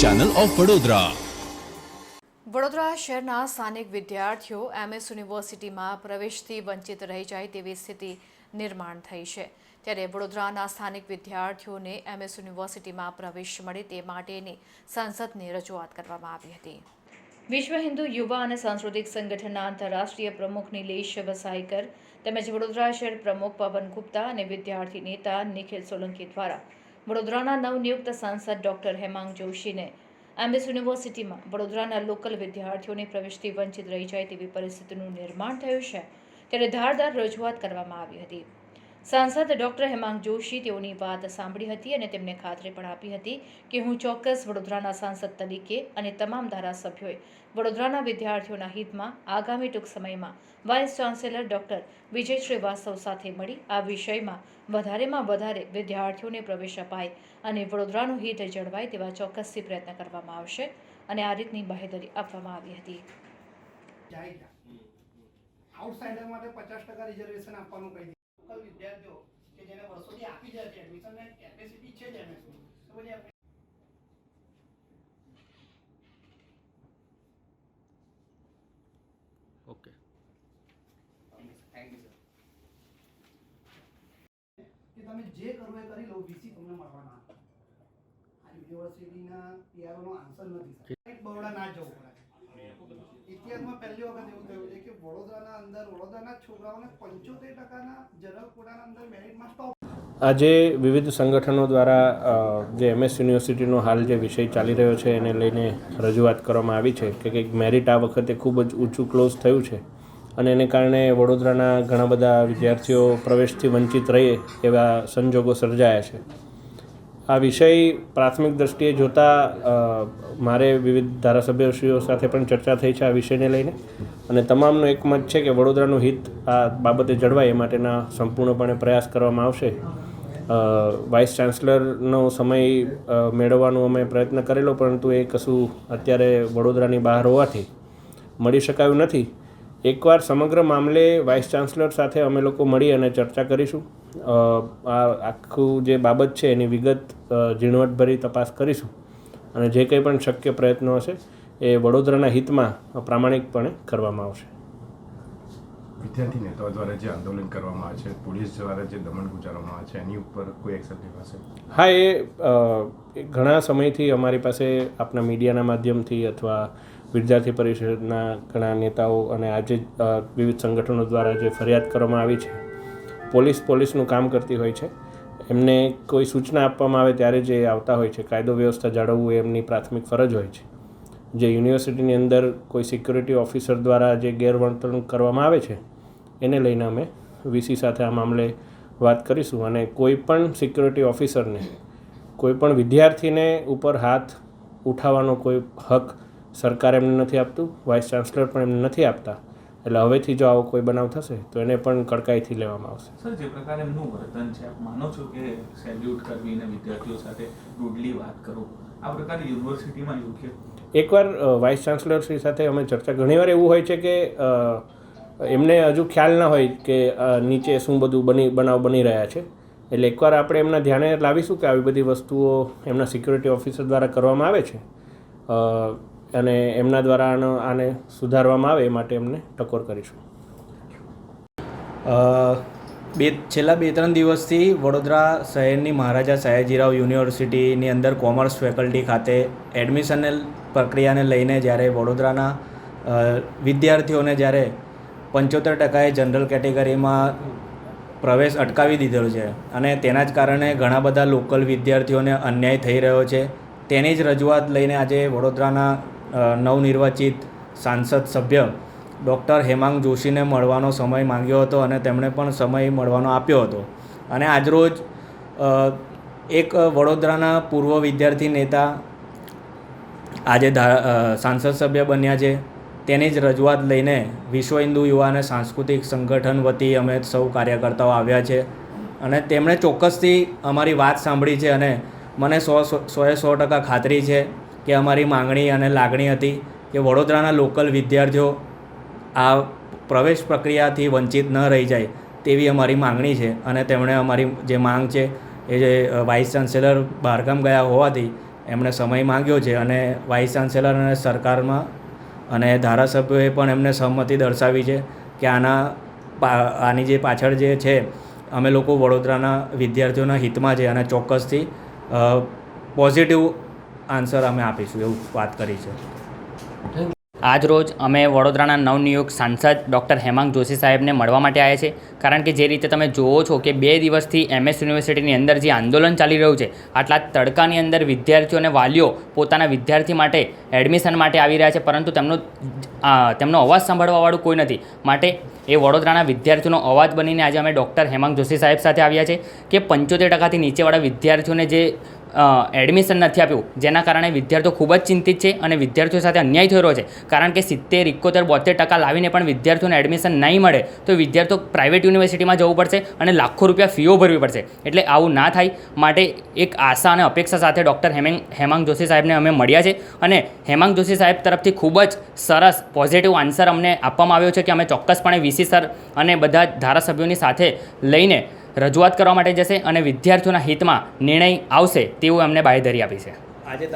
Channel of Vadodara Vadodara શહેરના સ્થાનિક વિદ્યાર્થીઓ એમએસ યુનિવર્સિટીમાં પ્રવેશથી વંચિત રહી જાય તેવી સ્થિતિ નિર્માણ થઈ છે. ત્યારે વડોદરાના સ્થાનિક વિદ્યાર્થીઓને એમએસ યુનિવર્સિટીમાં પ્રવેશ મળે તે માટેની સંસદને રજૂઆત કરવામાં આવી હતી. વિશ્વ હિન્દુ યુવા અને સાંસ્કૃતિક સંગઠનના આંતરરાષ્ટ્રીય પ્રમુખ નિલેશ વસાઈકર તેમજ વડોદરા શહેર પ્રમુખ પવન ગુપ્તા અને વિદ્યાર્થી નેતા નિખિલ સોલંકી દ્વારા વડોદરાના નવનિયુક્ત સાંસદ ડોક્ટર હેમાંગ જોશીને એમએસ યુનિવર્સિટીમાં વડોદરાના લોકલ વિદ્યાર્થીઓને પ્રવેશથી વંચિત રહી જાય તેવી પરિસ્થિતિનું નિર્માણ થયું છે. ત્યારે ધારદાર રજૂઆત કરવામાં આવી હતી. સાંસદ ડૉક્ટર હેમાંગ જોશી તેઓની વાત સાંભળી હતી અને તેમને ખાતરી પણ આપી હતી કે હું ચોક્કસ વડોદરાના સાંસદ તરીકે અને તમામ ધારાસભ્યોએ વડોદરાના વિદ્યાર્થીઓના હિતમાં આગામી ટૂંક સમયમાં vice chancellor doctor Vijay Shrivastava સાથે મળી આ વિષયમાં વધારેમાં વધારે વિદ્યાર્થીઓને પ્રવેશ અપાય અને વડોદરાનું હિત જળવાય તેવા ચોક્કસથી પ્રયત્ન કરવામાં આવશે અને આ રીતની બાહેધરી આપવામાં આવી હતી. આઉટસાઇડર માટે પચાસ ટકા રિઝર્વેશન આપવાનું કહી લોકલ વિદ્યાર્થીઓ કે જેને વર્ષોથી આપી જાય છે એડમિશન ને કેપેસિટી છે જ એમએસની તો પછી આપણે ઓકે. કે તમે જે કરવું એ કરી લો વીસી તમને મળવાના. આ યુનિવર્સિટીના પીઆરઓનો આન્સર નથી સાહેબ બરોડા ના જવું પડે. ઇતિહાસમાં પહેલી વખત એવું થયું છે કે વડોદરાના અંદર, વડોદરાના છોકરાઓને પંચોતેર ટકાના જનરલ અંદર મેરિટમાં સ્ટોપ આજે વિવિધ સંગઠનો દ્વારા જે એમએસ યુનિવર્સિટીનો હાલ જે વિષય ચાલી રહ્યો છે એને લઈને રજૂઆત કરવામાં આવી છે કે કંઈક મેરિટ આ વખતે ખૂબ જ ઊંચું ક્લોઝ થયું છે. અને એને કારણે વડોદરાના ઘણા બધા વિદ્યાર્થીઓ પ્રવેશથી વંચિત રહે એવા સંજોગો સર્જાયા છે. આ વિષય પ્રાથમિક દ્રષ્ટિએ જોતાં મારે વિવિધ ધારાસભ્યશ્રીઓ સાથે પણ ચર્ચા થઈ છે આ વિષયને લઈને. અને તમામનું એકમત છે કે વડોદરાનું હિત આ બાબતે જળવાય એ માટેના સંપૂર્ણપણે પ્રયાસ કરવામાં આવશે. વાઇસ ચાન્સલરનો સમય મેળવવાનો અમે પ્રયત્ન કરેલો, પરંતુ એ કશું અત્યારે વડોદરાની બહાર હોવાથી મળી શકાયું નથી. એકવાર સમગ્ર મામલે વાઇસ ચાન્સલર સાથે અમે લોકો મળી અને ચર્ચા કરીશું. આ આખું જે બાબત છે એની વિગત ઝીણવટભરી તપાસ કરીશું. અને જે કંઈ પણ શક્ય પ્રયત્નો હશે એ વડોદરાના હિતમાં પ્રામાણિકપણે કરવામાં આવશે. વિદ્યાર્થી નેતાઓ દ્વારા જે આંદોલન કરવામાં આવે છે પોલીસ દ્વારા જે દમન ગુજારવામાં આવે છે એની ઉપર કોઈ એક્શન લેવાશે? હા એ ઘણા સમયથી અમારી પાસે આપણા મીડિયાના માધ્યમથી અથવા વિદ્યાર્થી પરિષદના ઘણા નેતાઓ અને આજે વિવિધ સંગઠનો દ્વારા જે ફરિયાદ કરવામાં આવી છે પોલીસ પોલીસનું કામ કરતી હોય છે. એમને કોઈ સૂચના આપવામાં આવે ત્યારે જે આવતા હોય છે, કાયદો વ્યવસ્થા જાળવવું એમની પ્રાથમિક ફરજ હોય છે. જે યુનિવર્સિટીની અંદર કોઈ સિક્યુરિટી ઓફિસર દ્વારા જે ગેરવર્તણૂક કરવામાં આવે છે, એને લઈને અમે વીસી સાથે આ મામલે વાત કરીશું અને કોઈ પણ સિક્યુરિટી ઓફિસરને, કોઈ પણ વિદ્યાર્થીને ઉપર હાથ ઉઠાવવાનો કોઈ હક સરકાર એમને નથી આપતું, વાઇસ ચાન્સલર પણ એમને નથી આપતા. એટલે હવેથી જો આવો કોઈ બનાવ થશે તો એને પણ કડકાઈથી લેવામાં આવશે. સર જે પ્રકારે એમનું વર્તન છે આપ માનો છો કે સેલ્યુટ કરવી અને વિદ્યાર્થીઓ સાથે રૂડલી વાત કરો આ પ્રકારે યુનિવર્સિટીમાં યોગ્ય? એકવાર વાઇસ ચાન્સલરશ્રી સાથે અમે ચર્ચા ઘણીવાર એવું હોય છે કે એમને હજુ ખ્યાલ ના હોય કે નીચે શું બધું બની બનાવ બની રહ્યા છે. એટલે એકવાર આપણે એમના ધ્યાને લાવીશું કે આવી બધી વસ્તુઓ એમના સિક્યુરિટી ઓફિસર દ્વારા કરવામાં આવે છે. અને એમના દ્વારા આને સુધારવામાં આવે એ માટે એમને ટકોર કરીશું. બે છેલ્લા બે ત્રણ દિવસથી વડોદરા શહેરની મહારાજા સયાજીરાવ યુનિવર્સિટીની અંદર કોમર્સ ફેકલ્ટી ખાતે એડમિશનલ પ્રક્રિયાને લઈને જ્યારે વડોદરાના વિદ્યાર્થીઓને જ્યારે પંચોતેર ટકાએ જનરલ કેટેગરીમાં પ્રવેશ અટકાવી દીધેલો છે અને તેના જ કારણે ઘણા બધા લોકલ વિદ્યાર્થીઓને અન્યાય થઈ રહ્યો છે, તેની જ રજૂઆત લઈને આજે વડોદરાના નવનિર્વાચિત સાંસદ સભ્ય ડૉક્ટર હેમાંગ જોશીને મળવાનો સમય માંગ્યો હતો અને તેમણે પણ સમય મળવાનો આપ્યો હતો. અને આજરોજ એક વડોદરાના પૂર્વ વિદ્યાર્થી નેતા આજે સાંસદ સભ્ય બન્યા છે. તેની જ રજૂઆત લઈને વિશ્વ હિન્દુ યુવા અને સાંસ્કૃતિક સંગઠન વતી અમે સૌ કાર્યકર્તાઓ આવ્યા છે. અને તેમણે ચોક્કસથી અમારી વાત સાંભળી છે અને મને સો- સોએ સો ટકા ખાતરી છે. કે અમારી માંગણી અને લાગણી હતી કે વડોદરાના લોકલ વિદ્યાર્થીઓ આ પ્રવેશ પ્રક્રિયાથી વંચિત ન રહી જાય તેવી અમારી માંગણી છે. અને તેમણે અમારી જે માંગ છે, એ જે વાઇસ ચાન્સેલર બહારગામ ગયા હોવાથી એમણે સમય માંગ્યો છે અને વાઇસ ચાન્સેલર અને સરકારમાં અને ધારાસભ્યોએ પણ એમને સહમતિ દર્શાવી છે કે આના આની જે પાછળ જે છે, અમે લોકો વડોદરાના વિદ્યાર્થીઓના હિતમાં છે અને ચોક્કસથી પોઝિટિવ આન્સર અમે આપીશું, એવું વાત કરી છે. આજરોજ અમે વડોદરાના નવનિયુક્ત સાંસદ ડૉક્ટર હેમાંગ જોશી સાહેબને મળવા માટે આવ્યા છે. કારણ કે જે રીતે તમે જુઓ છો કે બે દિવસથી એમએસ યુનિવર્સિટીની અંદર જે આંદોલન ચાલી રહ્યું છે, આટલા તડકાની અંદર વિદ્યાર્થીઓ અને વાલીઓ પોતાના વિદ્યાર્થી માટે એડમિશન માટે આવી રહ્યા છે, પરંતુ તેમનો તેમનો અવાજ સાંભળવાવાળું કોઈ નથી. માટે એ વડોદરાના વિદ્યાર્થીઓનો અવાજ બનીને આજે અમે ડૉક્ટર હેમાંગ જોશી સાહેબ સાથે આવ્યા છે કે પંચોતેર ટકાથી નીચેવાળા વિદ્યાર્થીઓને જે એડમિશન નથી આપ્યું. જેના કારણે વિદ્યાર્થીઓ ખૂબ જ ચિંતિત છે અને વિદ્યાર્થીઓ સાથે અન્યાય થઈ રહ્યો છે. કારણ કે સિત્તેર એકોતેર બોતેર ટકા લાવીને પણ વિદ્યાર્થીઓને એડમિશન નહીં મળે, તો વિદ્યાર્થીઓ પ્રાઇવેટ યુનિવર્સિટીમાં જવું પડશે અને લાખો રૂપિયા ફીઓ ભરવી પડશે. એટલે આવું ના થાય. માટે એક આશા અને અપેક્ષા સાથે ડૉક્ટર હેમેંગ, હેમાંગ જોશી સાહેબને અમે મળ્યા છે. અને હેમાંગ જોશી સાહેબ તરફથી ખૂબ જ સરસ પોઝિટિવ આન્સર અમને આપવામાં આવ્યો છે કે અમે ચોક્કસપણે વીસી સર અને બધા ધારાસભ્યોની સાથે લઈને રજૂઆત કરવા માટે જશે અને વિદ્યાર્થીઓના હિતમાં નિર્ણય આવશે તેવું એમને બાંયધરી આપી છે. આજે